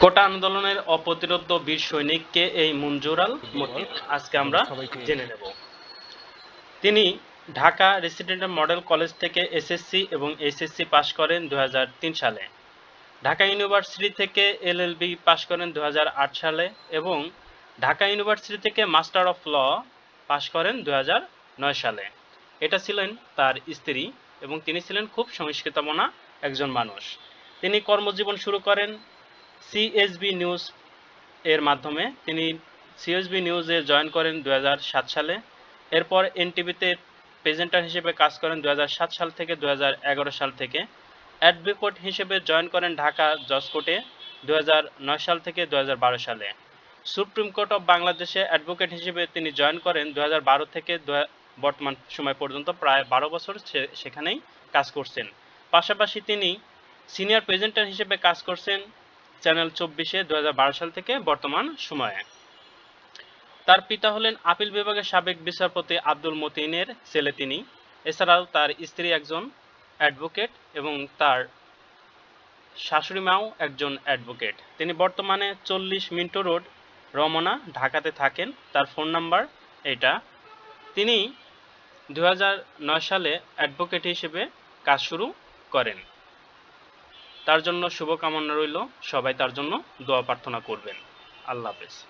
কোটা আন্দোলনের অপ্রতিরোধ বীর সৈনিককে এই মুঞ্জুরাল মতিন আজকে আমরা জেনে নেব। তিনি ঢাকা রেসিডেন্টাল মডেল কলেজ থেকে এসএসসি এবং এইচএসসি পাশ করেন দু হাজার তিন সালে। ঢাকা ইউনিভার্সিটি থেকে এলএলবি পাশ করেন দু হাজার আট সালে এবং ঢাকা ইউনিভার্সিটি থেকে মাস্টার অফ ল পাশ করেন দু হাজার নয় সালে। এটা ছিলেন তার স্ত্রী এবং তিনি ছিলেন খুব সংস্কৃতমনা একজন মানুষ। তিনি কর্মজীবন শুরু করেন সিএসবি নিউজ এর মাধ্যমে। তিনি সিএসবি নিউজে জয়েন করেন দু হাজার সাত সালে। এরপর এনটিভিতে প্রেজেন্টার হিসেবে কাজ করেন দু হাজার সাত সাল থেকে দু হাজার এগারো সাল থেকে। অ্যাডভোকেট হিসেবে জয়েন করেন ঢাকা জজ কোর্টে দু সাল থেকে দু হাজার বারো সালে। সুপ্রিম কোর্ট অফ বাংলাদেশে অ্যাডভোকেট হিসেবে তিনি জয়েন করেন দু হাজার বারো থেকে বর্তমান সময় পর্যন্ত প্রায় বারো বছর সেখানেই কাজ করছেন। পাশাপাশি তিনি সিনিয়র প্রেজেন্টার হিসেবে কাজ করছেন চ্যানেল চব্বিশে দু হাজার বারো সাল থেকে বর্তমান সময়ে। তার পিতা হলেন আপিল বিভাগের সাবেক বিচারপতি আব্দুল মতিনের ছেলে তিনি। এছাড়াও তার স্ত্রী একজন অ্যাডভোকেট এবং তার শাশুড়ি মাও একজন অ্যাডভোকেট। তিনি বর্তমানে চল্লিশ মিন্টো রোড রমনা ঢাকাতে থাকেন। তার ফোন নাম্বার এটা তিনি দুই হাজার নয় সালে অ্যাডভোকেট হিসেবে কাজ শুরু করেন। তার জন্য শুভকামনা রইল। সবাই তার জন্য দোয়া প্রার্থনা করবেন। আল্লাহ হাফেজ।